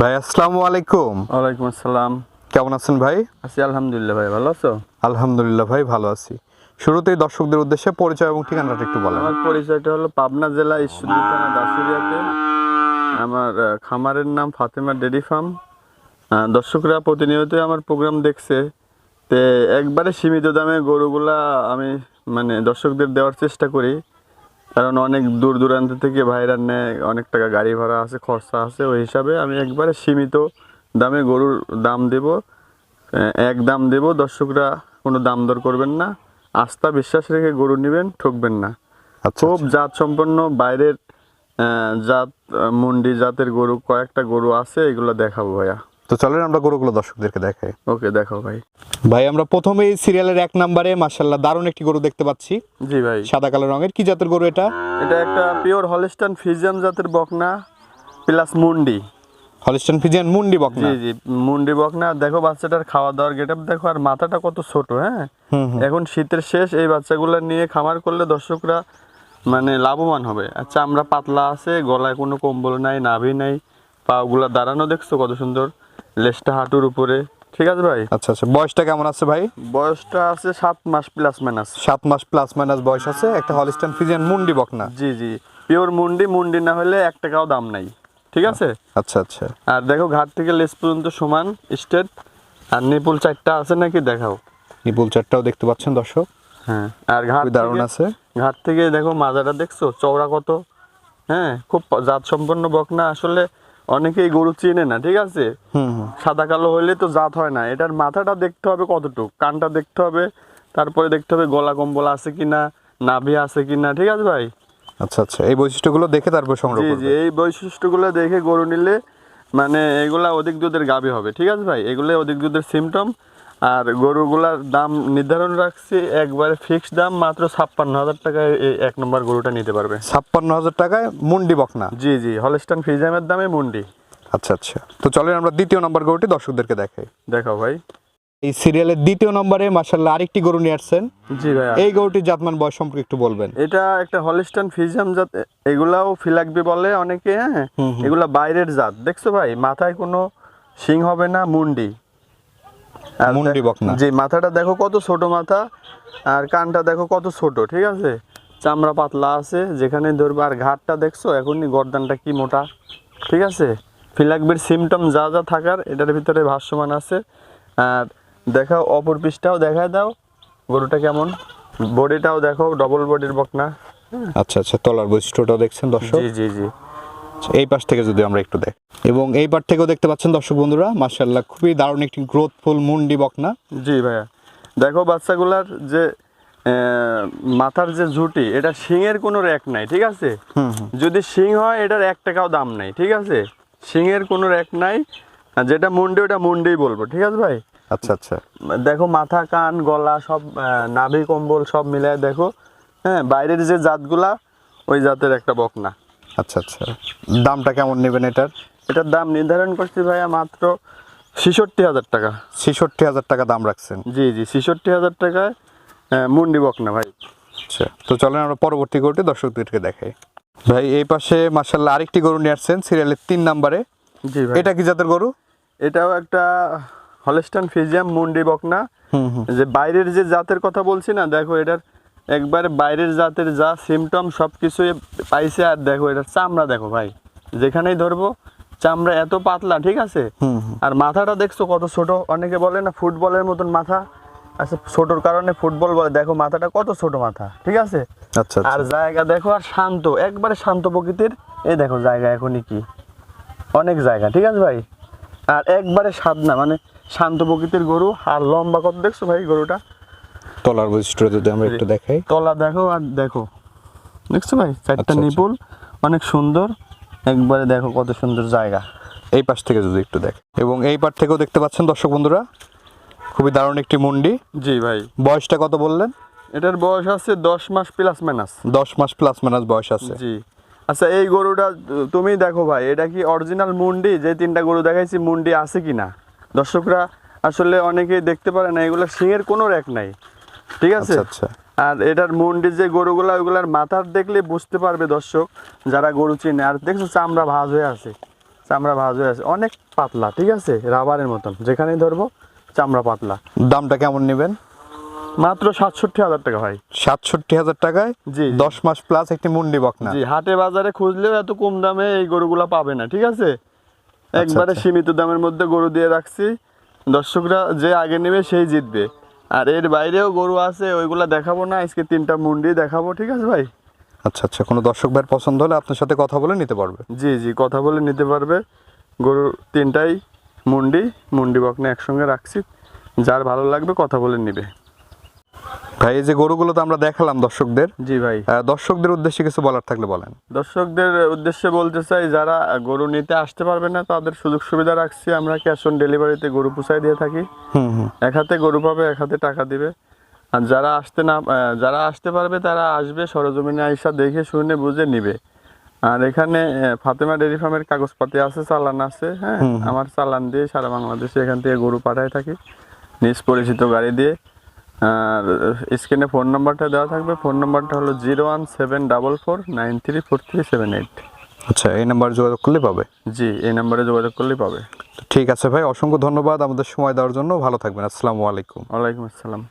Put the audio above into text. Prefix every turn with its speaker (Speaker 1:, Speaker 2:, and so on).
Speaker 1: ভাই আসসালামু আলাইকুম।
Speaker 2: ওয়ালাইকুম আসসালাম।
Speaker 1: কেমন আছেন ভাই?
Speaker 2: আছি আলহামদুলিল্লাহ ভাই ভালো আছো?
Speaker 1: আলহামদুলিল্লাহ ভাই ভালো আছি। শুরুতেই দর্শকদের উদ্দেশ্যে পরিচয় এবং ঠিকানাটা একটু বলেন।
Speaker 2: আমার পরিচয়টা হলো পাবনা জেলা ঈশ্বরদী থানা দাসুরিয়াতে আমার খামারের নাম ফাতেমা ডেরি ফার্ম। দর্শকরা প্রতিনিয়তই আমার প্রোগ্রাম দেখছে। তে একবারে সীমিত দামে গরুগুলা আমি মানে দর্শকদের দেওয়ার চেষ্টা করি। কারণ অনেক দূর দূরান্ত থেকে ভাইরা নেয় অনেক টাকা গাড়ি ভাড়া আছে খরচা আছে ওই হিসাবে আমি একবারে সীমিত দামে গরুর দাম দেব। এক দাম দেব দর্শকরা কোনো দাম দর করবেন না। আস্থা বিশ্বাস রেখে গরু নেবেন ঠকবেন না।
Speaker 1: আচ্ছা
Speaker 2: খুব জাত সম্পন্ন বাইরের জাত মুন্ডি জাতের গরু কয়েকটা গরু আছে এগুলো দেখাবো ভাইয়া।
Speaker 1: তো চলেন আমরা গরুগুলো দর্শকদেরকে দেখাই।
Speaker 2: ওকে দেখো ভাই।
Speaker 1: ভাই আমরা প্রথমেই সিরিয়ালের এক নম্বরে মার্শাল্লাহ দারুণ একটি গরু দেখতে পাচ্ছি।
Speaker 2: জি ভাই।
Speaker 1: সাদা কালো রঙের। কি জাতের গরু এটা?
Speaker 2: এটা একটা পিওর হলিস্টান ফিজিয়াম জাতের বকনা প্লাস মুন্ডি
Speaker 1: হলিস্টান ফিজিয়ান মুন্ডি বকনা?
Speaker 2: জি জি মুন্ডি বকনা। দেখো বাচ্চাটার খাওয়া দাওয়ার গেট দেখো আর মাথাটা কত ছোট হ্যাঁ? এখন শীতের শেষ এই বাচ্চাগুলো নিয়ে খামার করলে দর্শকরা মানে লাভবান হবে। আর চামড়া পাতলা আছে গলায় কোনো কম্বল নাই নাভি নাই পাগুলা দাঁড়ানো দেখছ কত সুন্দর? লেজটা হাঁটুর উপরে। ঠিক আছে ভাই?
Speaker 1: আচ্ছা আচ্ছা বয়সটা কেমন আছে ভাই?
Speaker 2: বয়সটা আছে সাত মাস প্লাস মাইনাস
Speaker 1: সাত মাস প্লাস মাইনাস বয়স আছে একটা হলিস্টান ফিজিয়ান মুন্ডি বকনা।
Speaker 2: জি জি পিওর মুন্ডি মুন্ডি না হলে এক টাকাও দাম নাই। ঠিক আছে?
Speaker 1: আচ্ছা আচ্ছা।
Speaker 2: আর দেখো ঘাট থেকে লেস পর্যন্ত সমান স্টেট আর নিপুল চারটা আছে নাকি দেখাও।
Speaker 1: নিপুল চারটাও দেখতে পাচ্ছেন দর্শক।
Speaker 2: হ্যাঁ আর ঘাট
Speaker 1: দারুণ আছে।
Speaker 2: ঘাট থেকে দেখো মাজাটা দেখছ চওড়া কত? হ্যাঁ খুব জাত সম্পন্ন বকনা। আসলে অনেকেই গরু চিনে না ঠিক আছে? সাদা কালো হইলে তো জাত হয় না। এটার মাথাটা দেখতে হবে কতটুক? কানটা দেখতে হবে তারপরে দেখতে হবে গলা কম্বল আছে কিনা নাভি আছে কিনা ঠিক আছে ভাই?
Speaker 1: আচ্ছা আচ্ছা। এই বৈশিষ্ট্যগুলো দেখে তারপর সংগ্রহ করবে।
Speaker 2: এই বৈশিষ্ট্যগুলো দেখে গরু নিলে মানে এগুলা অধিক দুধের গাবি হবে ঠিক আছে ভাই? এগুলো অধিক দুধের সিমটম আর গরুগুলার দাম নির্ধারণ রাখছি একবারে ফিক্স দাম মাত্র ছাপ্পান্ন হাজার টাকায় এই এক নম্বর গরুটা নিতে পারবে।
Speaker 1: ছাপ্পান্ন হাজার টাকায় মুন্ডি বকনা?
Speaker 2: জি জি হলস্টান ফিজামের দামে মুন্ডি।
Speaker 1: আচ্ছা আচ্ছা। তো চলেন আমরা দ্বিতীয় নম্বর গরুটি দর্শকদেরকে দেখাই।
Speaker 2: দেখাও ভাই।
Speaker 1: এই সিরিয়ালের দ্বিতীয় নম্বরে মার্শাল্লাহ আরেকটি গরু নিয়ে আসছেন।
Speaker 2: জি ভাই
Speaker 1: এই গরুটির জাতমান বয়স সম্পর্কে একটু বলবেন।
Speaker 2: এটা একটা হলিস্টান ফিজাম জাত এগুলাও ফিলাকবি বলে অনেকে হ্যাঁ। এগুলা বাইরের জাত। দেখছ ভাই মাথায় কোনো শিং হবে না মুন্ডি।
Speaker 1: মুন্ডি বকনা।
Speaker 2: জি মাথাটা দেখো কত ছোট মাথা আর কানটা দেখো কত ছোট ঠিক আছে? চামড়া পাতলা আছে যেখানে ধরবে আর ঘাটটা দেখছ এখনই গর্দানটা কি মোটা ঠিক আছে? ফিলাকবির সিমটম যা যা থাকার এটার ভিতরে ভাষ্যমান আছে। আর দেখাও অপর পিসটাও দেখায় দাও গরুটা কেমন? বডিটাও দেখো ডবল বডির বকনা।
Speaker 1: আচ্ছা আচ্ছা তলার বৈশিষ্ট্যটাও দেখছেন দর্শক?
Speaker 2: জি জি জি।
Speaker 1: আচ্ছা, এই পাশ থেকে যদি আমরা একটু দেখ। এবং এই পাশ থেকেও দেখতে পাচ্ছেন দর্শক বন্ধুরা মার্শাল্লাহ খুবই দারুণ একটি গ্রোথফুল মুন্ডি বকনা।
Speaker 2: জি ভাইয়া। দেখো বাচ্চাগুলার যে মাথার যে ঝুটি এটা শিংয়ের কোনো র্যাক নাই ঠিক আছে? যদি শিং হয় এটার এক টাকাও দাম নাই ঠিক আছে? শিংয়ের কোনো র্যাক নাই যেটা মুন্ডি ওটা মুন্ডিই বলব ঠিক আছে ভাই?
Speaker 1: আচ্ছা আচ্ছা।
Speaker 2: দেখো মাথা কান গলা সব নাভি কম্বল সব মিলায় দেখো হ্যাঁ বাইরের যে জাতগুলা ওই জাতের একটা বকনা।
Speaker 1: আচ্ছা আচ্ছা। দামটা কেমন নেবেন এটার?
Speaker 2: এটার দাম নির্ধারণ করছি ভাইয়া মাত্র ছেষট্টি হাজার টাকা।
Speaker 1: ছেষট্টি হাজার টাকা দাম রাখছেন?
Speaker 2: জি জি ছেষট্টি হাজার টাকায় মুন্ডি বকনা ভাই।
Speaker 1: আচ্ছা তো চলেন আমরা পরবর্তী গরুটি দর্শকদেরকে দেখাই। ভাই এই পাশে মার্শাল্লাহ আরেকটি গরু নিয়ে আসছেন সিরিয়ালের তিন নম্বরে।
Speaker 2: জি ভাই।
Speaker 1: এটা কি জাতের গরু?
Speaker 2: এটাও একটা হলস্টান ফিজিয়াম মুন্ডি বকনা। যে বাইরের যে জাতের কথা বলছি না দেখো এটার একবারে বাইরের জাতের যা সিমটম সব কিছুই পাইছে আর দেখো এটা চামড়া দেখো ভাই। যেখানেই ধরবো চামড়া এত পাতলা ঠিক আছে? আর মাথাটা দেখছ কত ছোট? অনেকে বলে না ফুটবলের মতন মাথা। আচ্ছা ছোটোর কারণে ফুটবল বলে। দেখো মাথাটা কত ছোট মাথা ঠিক আছে?
Speaker 1: আচ্ছা
Speaker 2: আর
Speaker 1: আচ্ছা
Speaker 2: জায়গা দেখো আর শান্ত একবারে শান্ত প্রকৃতির। এই দেখো জায়গা এখনই কি? অনেক জায়গা ঠিক আছে ভাই? আর একবারে সাদনা মানে শান্ত প্রকৃতির গরু। আর লম্বা কত দেখছ ভাই গরুটা?
Speaker 1: তলার বৈশিষ্ট্য যদি আমরা একটু দেখাই।
Speaker 2: তলা দেখো আর দেখো। দেখছ ভাই? চারটা
Speaker 1: আচ্ছা, আচ্ছা।
Speaker 2: নিপুল অনেক সুন্দর। একবারে দেখো কত সুন্দর জায়গা।
Speaker 1: এই পাশ থেকে যদি একটু দেখ। এবং এই পাশ থেকেও দেখতে পাচ্ছেন দর্শক বন্ধুরা খুবই দারুণ একটি মুন্ডি।
Speaker 2: জি ভাই।
Speaker 1: বয়সটা কত বললেন?
Speaker 2: এটার বয়স আছে দশ মাস প্লাস মাইনাস
Speaker 1: দশ মাস প্লাস মাইনাস বয়স আছে।
Speaker 2: জি। আচ্ছা এই গরুটা তুমি দেখো ভাই এটা কি অরিজিনাল মুন্ডি? যে তিনটা গরু দেখাইছি মুন্ডি আছে কি না দর্শকরা আসলে অনেকেই দেখতে পারে না এগুলো শিঙের কোনো র্যাক নাই। ঠিক আছে?
Speaker 1: আচ্ছা আচ্ছা।
Speaker 2: আর এটার মুন্ডি যে গরুগুলা ওইগুলার মাথার দেখলে বুঝতে পারবে দর্শক যারা গরু চিনে। আর দেখছ চামড়া ভাজ হয়ে আছে। চামড়া ভাজ হয়ে আছে। অনেক পাতলা ঠিক আছে? রাবারের মতন। যেখানেই ধরবো চামড়া পাতলা।
Speaker 1: দামটা কেমন নেবেন?
Speaker 2: মাত্র সাতষট্টি হাজার টাকা ভাই।
Speaker 1: সাতষট্টি হাজার টাকায়?
Speaker 2: জি।
Speaker 1: দশ মাস প্লাস একটি মুন্ডি বকনা।
Speaker 2: জি হাটে বাজারে খুঁজলেও এত কম দামে এই গরুগুলা পাবে না ঠিক আছে? একবারে
Speaker 1: আচ্ছা।
Speaker 2: সীমিত দামের মধ্যে গরু দিয়ে রাখছি। দর্শকরা যে আগে নেবে সেই জিতবে। আর এর বাইরেও গরু আছে ওইগুলা দেখাবো না আজকে তিনটা মুন্ডি দেখাবো ঠিক আছে ভাই?
Speaker 1: আচ্ছা আচ্ছা কোনো দর্শক ভাইয়ের পছন্দ হলে আপনার সাথে কথা বলে নিতে পারবে।
Speaker 2: জি জি কথা বলে নিতে পারবে। গরু তিনটাই মুন্ডি মুন্ডি বকনে একসঙ্গে রাখছি। যার ভালো লাগবে কথা বলে নিবে।
Speaker 1: ভাই এই যে গরুগুলো তো আমরা দেখালাম দর্শকদের।
Speaker 2: জি ভাই।
Speaker 1: দর্শকদের উদ্দেশ্যে কিছু বলার থাকলে বলেন।
Speaker 2: দর্শকদের উদ্দেশ্যে বলতে চাই যারা গরু নিতে আসতে পারবে না তাদের সুযোগ সুবিধা রাখছি। আমরা ক্যাশ অন ডেলিভারিতে গরু পুষাই দিয়ে থাকি?
Speaker 1: হুম হুম।
Speaker 2: এক হাতে গরু পাবে এক হাতে টাকা দিবে। আর যারা আসতে না যারা আসতে পারবে তারা আসবে সরজমিনে আইসা দেখে শুনে বুঝে নিবে। আর এখানে ফাতেমা ডেয়ারি ফার্মের কাগজপাতি আছে চালান আছে হ্যাঁ? আমার চালান দিয়ে সারা বাংলাদেশে এখান থেকে গরু পাঠায় থাকি। নিজ পরিচিত গাড়ি দিয়ে। আর স্ক্রিনে ফোন নাম্বারটা দেওয়া থাকবে। ফোন নাম্বারটা হলো zero one seven double four nine three four three seven eight.
Speaker 1: আচ্ছা এই নাম্বারে যোগাযোগ করলে পাবে?
Speaker 2: জি এই নাম্বারে যোগাযোগ করলেই পাবে।
Speaker 1: ঠিক আছে ভাই অসংখ্য ধন্যবাদ আমাদের সময় দেওয়ার জন্য। ভালো থাকবেন আসসালামু আলাইকুম।
Speaker 2: ওয়ালাইকুম আসসালাম।